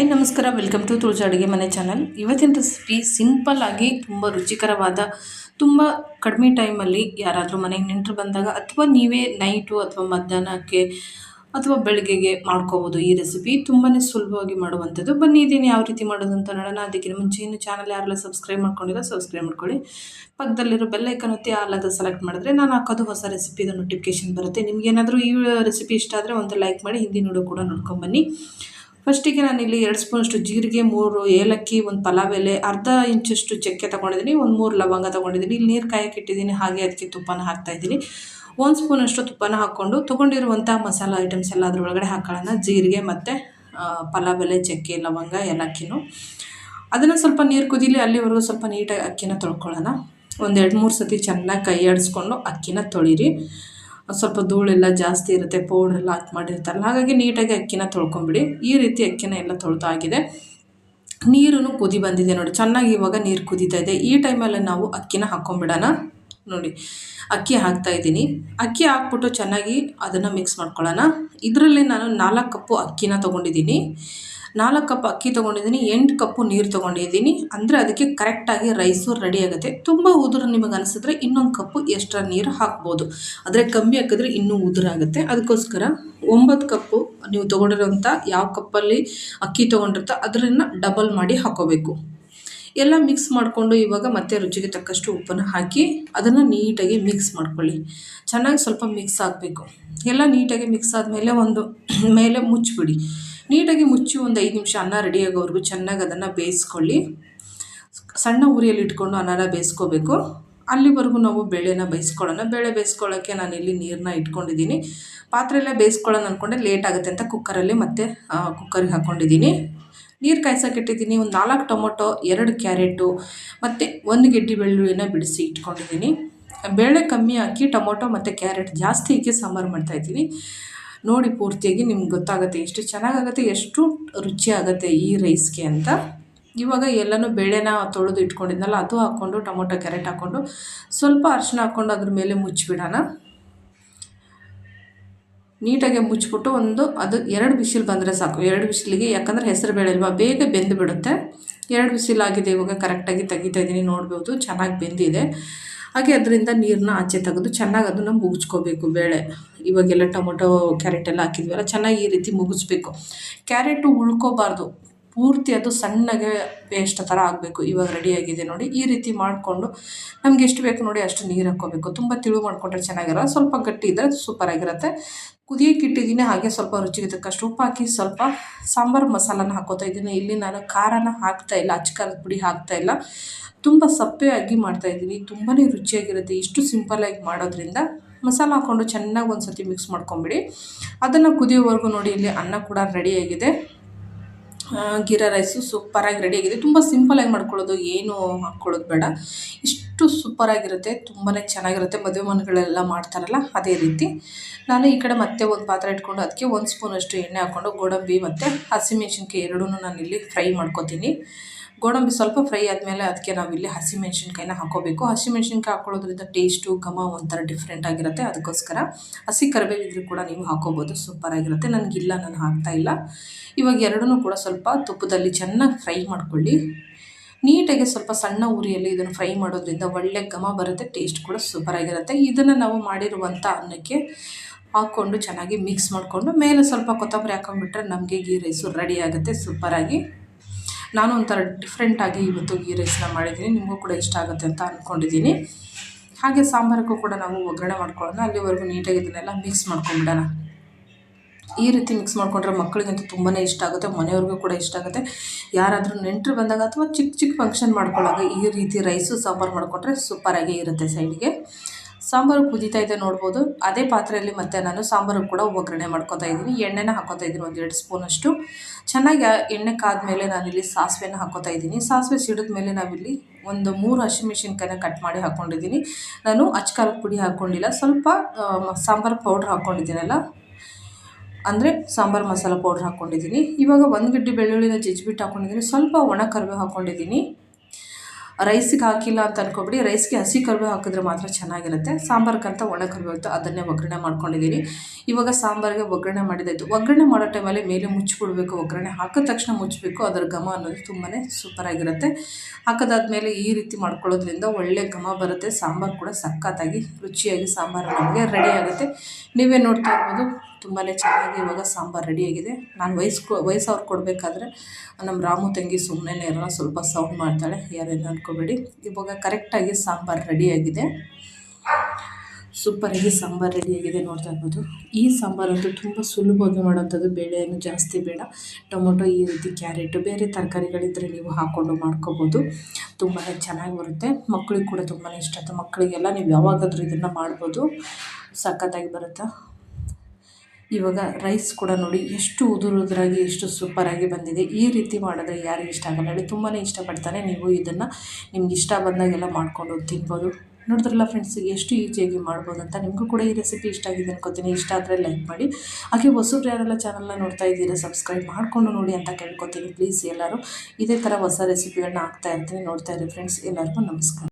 Hi, ನಮಸ್ಕಾರ. Welcome to ತುಳಸಿ ಅಡುಗೆ ಮನೆ ಚಾನಲ್. ಇವತ್ತಿನ ರೆಸಿಪಿ ಸಿಂಪಲ್ ಆಗಿ ತುಂಬ ರುಚಿಕರವಾದ, ತುಂಬ ಕಡಿಮೆ ಟೈಮಲ್ಲಿ ಯಾರಾದರೂ ಮನೆಗೆ ನೆಂಟರು ಬಂದಾಗ ಅಥವಾ ನೀವೇ ನೈಟು ಅಥವಾ ಮಧ್ಯಾಹ್ನಕ್ಕೆ ಅಥವಾ ಬೆಳಗ್ಗೆಗೆ ಮಾಡ್ಕೋಬೋದು ಈ ರೆಸಿಪಿ ತುಂಬಾ ಸುಲಭವಾಗಿ ಮಾಡುವಂಥದ್ದು. ಬನ್ನಿ ಇದನ್ನು ಯಾವ ರೀತಿ ಮಾಡೋದು ಅಂತ ನೋಡೋಣ. ಅದಕ್ಕಿಂತ ಮುಂಚೆ ಇನ್ನು ಚಾನಲ್ ಯಾರೆಲ್ಲ ಸಬ್ಸ್ಕ್ರೈಬ್ ಮಾಡ್ಕೊಂಡಿರೋ ಸಬ್ಸ್ಕ್ರೈಬ್ ಮಾಡ್ಕೊಳ್ಳಿ. ಪಕ್ಕದಲ್ಲಿರೋ ಬೆಲ್ಲೈಕನ್ ಒತ್ತಿ ಆಲದ ಸೆಲೆಕ್ಟ್ ಮಾಡಿದ್ರೆ ನಾನು ಹಾಕೋದು ಹೊಸ ರೆಸಿಪಿದು ನೋಟಿಫಿಕೇಶನ್ ಬರುತ್ತೆ. ನಿಮಗೇನಾದರೂ ಈ ರೆಸಿಪಿ ಇಷ್ಟ ಆದರೆ ಒಂದು ಲೈಕ್ ಮಾಡಿ ಹಿಂದಿ ನೋಡೋ ಕೂಡ ನೋಡ್ಕೊಂಬನ್ನಿ ಫಸ್ಟಿಗೆ ನಾನಿಲ್ಲಿ ಎರಡು ಸ್ಪೂನಷ್ಟು ಜೀರಿಗೆ, ಮೂರು ಏಲಕ್ಕಿ, ಒಂದು ಪಲಾವ್ ಎಲೆ ಅರ್ಧ ಇಂಚಷ್ಟು ಚಕ್ಕೆ ತೊಗೊಂಡಿದ್ದೀನಿ, ಒಂದು ಮೂರು ಲವಂಗ ತೊಗೊಂಡಿದ್ದೀನಿ. ಇಲ್ಲಿ ನೀರು ಕಾಯಕ್ಕೆ ಇಟ್ಟಿದ್ದೀನಿ, ಹಾಗೆ ಅದಕ್ಕೆ ತುಪ್ಪನ ಹಾಕ್ತಾಯಿದ್ದೀನಿ ಒಂದು ಸ್ಪೂನಷ್ಟು ತುಪ್ಪನ ಹಾಕ್ಕೊಂಡು ತೊಗೊಂಡಿರುವಂಥ ಮಸಾಲ ಐಟಮ್ಸ್ ಎಲ್ಲ ಅದ್ರೊಳಗಡೆ ಹಾಕೊಳ್ಳೋಣ. ಜೀರಿಗೆ ಮತ್ತು ಪಲಾವ್ ಎಲೆ ಚಕ್ಕೆ, ಲವಂಗ, ಏಲಕ್ಕಿನೂ. ಅದನ್ನು ಸ್ವಲ್ಪ ನೀರು ಕುದೀಲಿ, ಅಲ್ಲಿವರೆಗೂ ಸ್ವಲ್ಪ ನೀಟಾಗಿ ಅಕ್ಕಿನ ತೊಳ್ಕೊಳ್ಳೋಣ. ಒಂದು ಎರಡು ಮೂರು ಸತಿ ಚೆನ್ನಾಗಿ ಕೈ ಆಡಿಸ್ಕೊಂಡು ಅಕ್ಕಿನ ತೊಳಿರಿ. ಸ್ವಲ್ಪ ಧೂಳೆಲ್ಲ ಜಾಸ್ತಿ ಇರುತ್ತೆ ಪೌಡ್ರೆಲ್ಲ ಹಾಕಿ ಮಾಡಿರ್ತಾರಲ್ಲ, ಹಾಗಾಗಿ ನೀಟಾಗಿ ಅಕ್ಕಿನ ತೊಳ್ಕೊಂಬಿಡಿ. ಈ ರೀತಿ ಅಕ್ಕಿನ ಎಲ್ಲ ತೊಳ್ದಾಗಿದೆ. ನೀರು ಕುದಿ ಬಂದಿದೆ ನೋಡಿ, ಚೆನ್ನಾಗಿ ಇವಾಗ ನೀರು ಕುದೀತಾ ಇದೆ. ಈ ಟೈಮಲ್ಲಿ ನಾವು ಅಕ್ಕಿನ ಹಾಕ್ಕೊಂಬಿಡೋಣ ನೋಡಿ, ಅಕ್ಕಿ ಹಾಕ್ತಾ ಇದ್ದೀನಿ. ಅಕ್ಕಿ ಹಾಕ್ಬಿಟ್ಟು ಚೆನ್ನಾಗಿ ಅದನ್ನು ಮಿಕ್ಸ್ ಮಾಡ್ಕೊಳ್ಳೋಣ. ಇದರಲ್ಲಿ ನಾನು ನಾಲ್ಕು ಕಪ್ಪು ಅಕ್ಕಿನ ತೊಗೊಂಡಿದ್ದೀನಿ. ನಾಲ್ಕು ಕಪ್ ಅಕ್ಕಿ ತೊಗೊಂಡಿದ್ದೀನಿ, ಎಂಟು ಕಪ್ಪು ನೀರು ತೊಗೊಂಡಿದ್ದೀನಿ. ಅಂದರೆ ಅದಕ್ಕೆ ಕರೆಕ್ಟಾಗಿ ರೈಸು ರೆಡಿ ಆಗುತ್ತೆ. ತುಂಬ ಉದುರು ನಿಮಗೆ ಅನಿಸಿದ್ರೆ ಇನ್ನೊಂದು ಕಪ್ಪು ಎಕ್ಸ್ಟ್ರಾ ನೀರು ಹಾಕ್ಬೋದು. ಆದರೆ ಕಮ್ಮಿ ಹಾಕಿದ್ರೆ ಇನ್ನೂ ಉದುರಾಗುತ್ತೆ ಅದಕ್ಕೋಸ್ಕರ ಒಂಬತ್ತು ಕಪ್ಪು ನೀವು ತೊಗೊಂಡಿರೋಂಥ ಯಾವ ಕಪ್ಪಲ್ಲಿ ಅಕ್ಕಿ ತೊಗೊಂಡಿರ್ತೋ ಅದನ್ನು ಡಬಲ್ ಮಾಡಿ ಹಾಕೋಬೇಕು. ಎಲ್ಲ ಮಿಕ್ಸ್ ಮಾಡಿಕೊಂಡು ಇವಾಗ ಮತ್ತೆ ರುಚಿಗೆ ತಕ್ಕಷ್ಟು ಉಪ್ಪನ್ನು ಹಾಕಿ ಅದನ್ನು ನೀಟಾಗಿ ಮಿಕ್ಸ್ ಮಾಡ್ಕೊಳ್ಳಿ. ಚೆನ್ನಾಗಿ ಸ್ವಲ್ಪ ಮಿಕ್ಸ್ ಆಗಬೇಕು. ಎಲ್ಲ ನೀಟಾಗಿ ಮಿಕ್ಸ್ ಆದಮೇಲೆ ಒಂದು, ಮೇಲೆ ಮುಚ್ಚಿಬಿಡಿ ನೀಟಾಗಿ ಮುಚ್ಚಿ ಒಂದು ಐದು ನಿಮಿಷ ಅನ್ನ ರೆಡಿಯಾಗೋವರೆಗೂ ಚೆನ್ನಾಗಿ ಅದನ್ನು ಬೇಯಿಸ್ಕೊಳ್ಳಿ. ಸಣ್ಣ ಉರಿಯಲ್ಲಿ ಇಟ್ಕೊಂಡು ಅನ್ನನ ಬೇಯಿಸ್ಕೋಬೇಕು. ಅಲ್ಲಿವರೆಗೂ ನಾವು ಬೇಳೆನ ಬೇಯಿಸ್ಕೊಳ್ಳೋಣ. ಬೇಳೆ ಬೇಯಿಸ್ಕೊಳ್ಳೋಕ್ಕೆ ನಾನು ಇಲ್ಲಿ ನೀರನ್ನ ಇಟ್ಕೊಂಡಿದ್ದೀನಿ. ಪಾತ್ರೆಯಲ್ಲೇ ಬೇಯಿಸ್ಕೊಳ್ಳೋಣ ಅಂದ್ಕೊಂಡೆ ಲೇಟ್ ಆಗುತ್ತೆ ಅಂತ ಕುಕ್ಕರಲ್ಲಿ ಮತ್ತೆ ಕುಕ್ಕರಿಗೆ ಹಾಕ್ಕೊಂಡಿದ್ದೀನಿ ನೀರು ಕಾಯ್ಸೋಕೆ ಇಟ್ಟಿದ್ದೀನಿ. ಒಂದು ನಾಲ್ಕು ಟೊಮೊಟೊ, ಎರಡು ಕ್ಯಾರೆಟು, ಮತ್ತು ಒಂದು ಗೆಡ್ಡೆ ಬೆಳ್ಳುಳ್ಳಿನ ಬಿಡಿಸಿ ಇಟ್ಕೊಂಡಿದ್ದೀನಿ. ಬೇಳೆ ಕಮ್ಮಿ ಹಾಕಿ ಟೊಮೊಟೊ ಮತ್ತು ಕ್ಯಾರೆಟ್ ಜಾಸ್ತಿ ಹಾಕಿ ಸಾಂಬಾರು ಮಾಡ್ತಾಯಿದ್ದೀನಿ ನೋಡಿ ಪೂರ್ತಿಯಾಗಿ ನಿಮ್ಗೆ ಗೊತ್ತಾಗುತ್ತೆ. ಎಷ್ಟು ಚೆನ್ನಾಗಾಗುತ್ತೆ, ಎಷ್ಟು ರುಚಿ ಆಗುತ್ತೆ ಈ ರೈಸ್ಗೆ ಅಂತ. ಇವಾಗ ಎಲ್ಲನೂ ಬೇಳೆನ ತೊಳೆದು ಇಟ್ಕೊಂಡಿದ್ನಲ್ಲ, ಅದು ಹಾಕ್ಕೊಂಡು, ಟೊಮೊಟೊ, ಕ್ಯಾರೆಟ್ ಹಾಕ್ಕೊಂಡು, ಸ್ವಲ್ಪ ಅರಿಶಿನ ಹಾಕ್ಕೊಂಡು ಅದ್ರ ಮೇಲೆ ಮುಚ್ಚಿಬಿಡೋಣ. ನೀಟಾಗಿ ಮುಚ್ಚಿಬಿಟ್ಟು ಒಂದು, ಅದು ಎರಡು ಬಿಸಿಲು ಬಂದರೆ ಸಾಕು. ಎರಡು ಬಿಸಿಲಿಗೆ, ಯಾಕಂದರೆ ಹೆಸರು ಬೇಳೆ ಅಲ್ವಾ ಬೇಗ ಬೆಂದು ಬಿಡುತ್ತೆ ಎರಡು ಬಿಸಿಲಾಗಿದೆ, ಇವಾಗ ಕರೆಕ್ಟಾಗಿ ತೆಗಿತಾ ಇದ್ದೀನಿ, ನೋಡ್ಬೋದು, ಚೆನ್ನಾಗಿ ಬೆಂದಿದೆ. ಹಾಗೆ ಅದರಿಂದ ನೀರನ್ನ ಆಚೆ ತೆಗೆದು ಚೆನ್ನಾಗಿ ಅದನ್ನು ಮುಗಿಸ್ಕೋಬೇಕು ಬೇಳೆ. ಇವಾಗೆಲ್ಲ ಟೊಮೊಟೊ, ಕ್ಯಾರೆಟ್ ಎಲ್ಲ ಹಾಕಿದ್ವಲ್ಲ, ಚೆನ್ನಾಗಿ ಈ ರೀತಿ ಮುಗಿಸ್ಬೇಕು ಕ್ಯಾರೆಟು ಉಳ್ಕೋಬಾರ್ದು. ಪೂರ್ತಿ ಅದು ಸಣ್ಣಗೆ ಪೇಸ್ಟ್ ಥರ ಆಗಬೇಕು. ಇವಾಗ ರೆಡಿಯಾಗಿದೆ ನೋಡಿ. ಈ ರೀತಿ ಮಾಡಿಕೊಂಡು ನಮ್ಗೆ ಎಷ್ಟು ಬೇಕು ನೋಡಿ ಅಷ್ಟು ನೀರು ಹಾಕ್ಕೋಬೇಕು. ತುಂಬ ತಿಳು ಮಾಡಿಕೊಂಡ್ರೆ ಚೆನ್ನಾಗಿರಲ್ಲ. ಸ್ವಲ್ಪ ಗಟ್ಟಿ ಇದ್ದರೆ ಸೂಪರಾಗಿರುತ್ತೆ ಕುದಿಯೋಕೆ ಇಟ್ಟಿದ್ದೀನಿ. ಹಾಗೆ ಸ್ವಲ್ಪ ರುಚಿಗೆ ತಕ್ಕಷ್ಟು ಉಪ್ಪು ಹಾಕಿ ಸ್ವಲ್ಪ ಸಾಂಬಾರು ಮಸಾಲನ ಹಾಕೋತಾ ಇದ್ದೀನಿ. ಇಲ್ಲಿ ನಾನು ಖಾರನ ಹಾಕ್ತಾ ಇಲ್ಲ. ಅಚ್ಕಾರದ ಪುಡಿ ಹಾಕ್ತಾ ಇಲ್ಲ. ತುಂಬ ಸಪ್ಪೆಯಾಗಿ ಮಾಡ್ತಾಯಿದ್ದೀನಿ ತುಂಬಾ ರುಚಿಯಾಗಿರುತ್ತೆ. ಇಷ್ಟು ಸಿಂಪಲಾಗಿ ಮಾಡೋದ್ರಿಂದ ಮಸಾಲ ಹಾಕ್ಕೊಂಡು ಚೆನ್ನಾಗಿ ಒಂದು ಸತಿ ಮಿಕ್ಸ್ ಮಾಡ್ಕೊಂಬಿಡಿ. ಅದನ್ನು ಕುದಿಯೋವರೆಗೂ ನೋಡಿ, ಇಲ್ಲಿ ಅನ್ನ ಕೂಡ ರೆಡಿಯಾಗಿದೆ ಗೀರಾ ರೈಸು ಸೂಪರಾಗಿ ರೆಡಿಯಾಗಿದೆ ತುಂಬ ಸಿಂಪಲಾಗಿ ಮಾಡ್ಕೊಳ್ಳೋದು ಏನು ಹಾಕ್ಕೊಳ್ಳೋದು ಬೇಡ. ಇಷ್ಟು ಸೂಪರಾಗಿರುತ್ತೆ ತುಂಬಾ ಚೆನ್ನಾಗಿರುತ್ತೆ, ಮದುವೆ ಮನೆಗಳೆಲ್ಲ ಮಾಡ್ತಾರಲ್ಲ, ಅದೇ ರೀತಿ. ನಾನು ಈ ಕಡೆ ಮತ್ತೆ ಒಂದು ಪಾತ್ರೆ ಇಟ್ಕೊಂಡು ಅದಕ್ಕೆ ಒಂದು ಸ್ಪೂನಷ್ಟು ಎಣ್ಣೆ ಹಾಕ್ಕೊಂಡು ಗೋಡಂಬಿ ಮತ್ತು ಹಸಿಮೆಣ್ಸಿನ್ಕಾಯಿ ಎರಡೂ ನಾನು ಇಲ್ಲಿ ಫ್ರೈ ಮಾಡ್ಕೊತೀನಿ. ಗೋಡಂಬಿ ಸ್ವಲ್ಪ ಫ್ರೈ ಆದಮೇಲೆ ಅದಕ್ಕೆ ನಾವಿಲ್ಲಿ ಹಸಿಮೆಣ್ಸಿನ್ಕಾಯಿನ ಹಾಕೋಬೇಕು. ಹಸಿಮೆಣ್ಸಿನ್ಕಾಯಿ ಹಾಕೊಳ್ಳೋದ್ರಿಂದ ಟೇಸ್ಟು ಘಮ ಒಂಥರ ಡಿಫ್ರೆಂಟ್ ಆಗಿರುತ್ತೆ, ಅದಕ್ಕೋಸ್ಕರ ಹಸಿ ಕರಿಬೇವಿದ್ರೂ ಕೂಡ ನೀವು ಹಾಕೋಬೋದು ಸೂಪರಾಗಿರುತ್ತೆ ನನಗಿಲ್ಲ, ನಾನು ಹಾಕ್ತಾ ಇಲ್ಲ. ಇವಾಗ ಎರಡೂ ಕೂಡ ಸ್ವಲ್ಪ ತುಪ್ಪದಲ್ಲಿ ಚೆನ್ನಾಗಿ ಫ್ರೈ ಮಾಡ್ಕೊಳ್ಳಿ. ನೀಟಾಗಿ ಸ್ವಲ್ಪ ಸಣ್ಣ ಉರಿಯಲ್ಲಿ ಇದನ್ನು ಫ್ರೈ ಮಾಡೋದ್ರಿಂದ ಒಳ್ಳೆ ಘಮ ಬರುತ್ತೆ ಟೇಸ್ಟ್ ಕೂಡ ಸೂಪರಾಗಿರುತ್ತೆ ಇದನ್ನು ನಾವು ಮಾಡಿರುವಂಥ ಅನ್ನಕ್ಕೆ ಹಾಕ್ಕೊಂಡು ಚೆನ್ನಾಗಿ ಮಿಕ್ಸ್ ಮಾಡಿಕೊಂಡು ಮೇಲೆ ಸ್ವಲ್ಪ ಕೊತ್ತಂಬರಿ ಹಾಕೊಂಡ್ಬಿಟ್ರೆ ನಮಗೆ ಗೀ ರೈಸು ರೆಡಿ ಆಗುತ್ತೆ ಸೂಪರಾಗಿ ನಾನು ಒಂಥರ ಡಿಫ್ರೆಂಟಾಗಿ ಇವತ್ತು ಗೀ ರೈಸ್ನ ಮಾಡಿದ್ದೀನಿ, ನಿಮಗೂ ಕೂಡ ಇಷ್ಟ ಆಗುತ್ತೆ ಅಂತ ಅಂದ್ಕೊಂಡಿದ್ದೀನಿ ಹಾಗೆ ಸಾಂಬಾರಕ್ಕೂ ಕೂಡ ನಾವು ಒಗ್ಗರಣೆ ಮಾಡ್ಕೊಳ್ಳೋಣ, ಅಲ್ಲಿವರೆಗೂ ನೀಟಾಗಿ ಇದನ್ನೆಲ್ಲ ಮಿಕ್ಸ್ ಮಾಡ್ಕೊಂಬಿಡೋಣ ಈ ರೀತಿ ಮಿಕ್ಸ್ ಮಾಡಿಕೊಂಡ್ರೆ ಮಕ್ಕಳಿಗಂತೂ ತುಂಬಾ ಇಷ್ಟ ಆಗುತ್ತೆ, ಮನೆಯವ್ರಿಗೂ ಕೂಡ ಇಷ್ಟ ಆಗುತ್ತೆ. ಯಾರಾದರೂ ನೆಂಟರು ಬಂದಾಗ ಅಥವಾ ಚಿಕ್ಕ ಚಿಕ್ಕ ಫಂಕ್ಷನ್ ಮಾಡ್ಕೊಳ್ಳಾಗ ಈ ರೀತಿ ರೈಸು ಸಾಂಬಾರು ಮಾಡಿಕೊಂಡ್ರೆ ಸೂಪರಾಗಿ ಇರುತ್ತೆ ಸೈಡ್ಗೆ ಸಾಂಬಾರು ಕುದೀತಾ ಇದೆ ನೋಡ್ಬೋದು. ಅದೇ ಪಾತ್ರೆಯಲ್ಲಿ ಮತ್ತೆ ನಾನು ಸಾಂಬಾರು ಕೂಡ ಒಗ್ಗರಣೆ ಮಾಡ್ಕೊತಾ ಇದ್ದೀನಿ. ಎಣ್ಣೆನ ಹಾಕೋತಾ ಇದ್ದೀನಿ ಒಂದು ಎರಡು ಸ್ಪೂನಷ್ಟು ಚೆನ್ನಾಗಿ ಎಣ್ಣೆ ಕಾದ್ಮೇಲೆ ನಾನಿಲ್ಲಿ ಸಾಸಿವೆನ ಹಾಕೋತಾ ಇದ್ದೀನಿ. ಸಾಸಿವೆ ಸಿಡಿದ ಮೇಲೆ ನಾವಿಲ್ಲಿ ಒಂದು ಮೂರು ಹಸಿಮೆಣ್ಸಿನ್ಕಾಯಿನ ಕಟ್ ಮಾಡಿ ಹಾಕ್ಕೊಂಡಿದ್ದೀನಿ ನಾನು ಅಚ್ಕಾರದ ಪುಡಿ ಹಾಕ್ಕೊಂಡಿಲ್ಲ ಸ್ವಲ್ಪ ಸಾಂಬಾರು ಪೌಡ್ರ್ ಹಾಕ್ಕೊಂಡಿದ್ದೀನಲ್ಲ ಅಂದರೆ ಸಾಂಬಾರು ಮಸಾಲ ಪೌಡ್ರ್ ಹಾಕ್ಕೊಂಡಿದ್ದೀನಿ ಇವಾಗ ಒಂದು ಗಡ್ಡೆ ಬೆಳ್ಳುಳ್ಳಿನ ಜಜ್ಜಿಬಿಟ್ಟು ಹಾಕ್ಕೊಂಡಿದ್ದೀನಿ ಸ್ವಲ್ಪ ಒಣ ಕರಿಬೇವು ಹಾಕ್ಕೊಂಡಿದ್ದೀನಿ ರೈಸಿಗೆ ಹಾಕಿಲ್ಲ ಅಂತ ಅನ್ಕೊಬಿಡಿ. ರೈಸ್ಗೆ ಹಸಿ ಕರಿಬೇವು ಹಾಕಿದ್ರೆ ಮಾತ್ರ ಚೆನ್ನಾಗಿರುತ್ತೆ. ಸಾಂಬಾರ್ಗಂತ ಒಣ ಕರಿಬೇವು ಇತ್ತು ಅದನ್ನೇ ಒಗ್ಗರಣೆ ಮಾಡ್ಕೊಂಡಿದ್ದೀನಿ. ಇವಾಗ ಸಾಂಬಾರಿಗೆ ಒಗ್ಗರಣೆ ಮಾಡಿದ್ದು ಒಗ್ಗರಣೆ ಮಾಡೋ ಟೈಮಲ್ಲಿ ಮೇಲೆ ಮುಚ್ಚಿಬಿಡ್ಬೇಕು. ಒಗ್ಗರಣೆ ಹಾಕಿದ ತಕ್ಷಣ ಮುಚ್ಚಬೇಕು ಅದರ ಘಮ ಅನ್ನೋದು ತುಂಬಾ ಸೂಪರಾಗಿರುತ್ತೆ ಹಾಕೋದಾದ್ಮೇಲೆ ಈ ರೀತಿ ಮಾಡ್ಕೊಳ್ಳೋದ್ರಿಂದ ಒಳ್ಳೆ ಘಮ ಬರುತ್ತೆ. ಸಾಂಬಾರು ಕೂಡ ಸಖತ್ತಾಗಿ ರುಚಿಯಾಗಿ ಸಾಂಬಾರು ನಮಗೆ ರೆಡಿ ಆಗುತ್ತೆ. ನೀವೇ ನೋಡ್ತಾ ಇರ್ಬೋದು. ತುಂಬಾ ಚೆನ್ನಾಗಿ ಇವಾಗ ಸಾಂಬಾರು ರೆಡಿಯಾಗಿದೆ ನಾನು ವಯಸ್ಸು ವಯಸ್ಸವ್ರು ಕೊಡಬೇಕಾದ್ರೆ ನಮ್ಮ ರಾಮು ತಂಗಿ ಸುಮ್ಮನೆ ಇರೋಲ್ಲ, ಸ್ವಲ್ಪ ಸೌಂಡ್ ಮಾಡ್ತಾಳೆ. ಯಾರೇನು ಅಂದ್ಕೋಬೇಡಿ ಇವಾಗ ಕರೆಕ್ಟಾಗಿ ಸಾಂಬಾರು ರೆಡಿಯಾಗಿದೆ ಸೂಪರಾಗಿ ಸಾಂಬಾರು ರೆಡಿಯಾಗಿದೆ ನೋಡ್ತಾ ಇರ್ಬೋದು. ಈ ಸಾಂಬಾರಂತೂ ತುಂಬ ಸುಲಭವಾಗಿ ಮಾಡೋಂಥದ್ದು ಬೇಳೆಯನ್ನು ಜಾಸ್ತಿ ಬೇಡ. ಟೊಮೊಟೊ ಈ ರೀತಿ ಕ್ಯಾರೆಟು, ಬೇರೆ ತರಕಾರಿಗಳಿದ್ದರೆ ನೀವು ಹಾಕ್ಕೊಂಡು ಮಾಡ್ಕೋಬೋದು. ತುಂಬಾ ಚೆನ್ನಾಗಿ ಬರುತ್ತೆ. ಮಕ್ಕಳಿಗೆ ಕೂಡ ತುಂಬಾ ಇಷ್ಟ. ಆಯಿತು ಮಕ್ಕಳಿಗೆಲ್ಲ ನೀವು ಯಾವಾಗಾದರೂ ಇದನ್ನು ಮಾಡ್ಬೋದು. ಸಖತ್ತಾಗಿ ಬರುತ್ತೆ? ಇವಾಗ ರೈಸ್ ಕೂಡ ನೋಡಿ ಎಷ್ಟು ಉದುರುದ್ರಾಗಿ, ಎಷ್ಟು ಸೂಪರಾಗಿ ಬಂದಿದೆ. ಈ ರೀತಿ ಮಾಡಿದ್ರೆ ಯಾರಿಗೆ ಇಷ್ಟ ಆಗಲ್ಲ. ಹೇಳಿ ತುಂಬಾ ಇಷ್ಟಪಡ್ತಾನೆ. ನೀವು ಇದನ್ನು ನಿಮ್ಗೆ ಇಷ್ಟ ಬಂದಾಗೆಲ್ಲ ಮಾಡಿಕೊಂಡು ತಿನ್ಬೋದು. ನೋಡಿದ್ರಲ್ಲ ಫ್ರೆಂಡ್ಸ್ ಎಷ್ಟು ಈಸಿಯಾಗಿ ಮಾಡ್ಬೋದು ಅಂತ. ನಿಮಗೂ ಕೂಡ ಈ ರೆಸಿಪಿ ಇಷ್ಟ ಆಗಿದೆ ಅನ್ಕೋತೀನಿ. ಇಷ್ಟ ಆದರೆ ಲೈಕ್ ಮಾಡಿ. ಹಾಗೆ ಹೊಸಬ್ರು ಯಾರೆಲ್ಲ ಚಾನಲ್ನ ನೋಡ್ತಾ ಇದ್ದೀರಾ ಸಬ್ಸ್ಕ್ರೈಬ್ ಮಾಡಿಕೊಂಡು ನೋಡಿ ಅಂತ ಕೇಳ್ಕೊತೀನಿ. ಪ್ಲೀಸ್ ಎಲ್ಲರೂ ಇದೇ ಥರ ಹೊಸ ರೆಸಿಪಿಗಳನ್ನ ಹಾಕ್ತಾ ಇರ್ತೀನಿ. ನೋಡ್ತಾ ಇರಿ ಫ್ರೆಂಡ್ಸ್ ಎಲ್ಲರಿಗೂ ನಮಸ್ಕಾರ.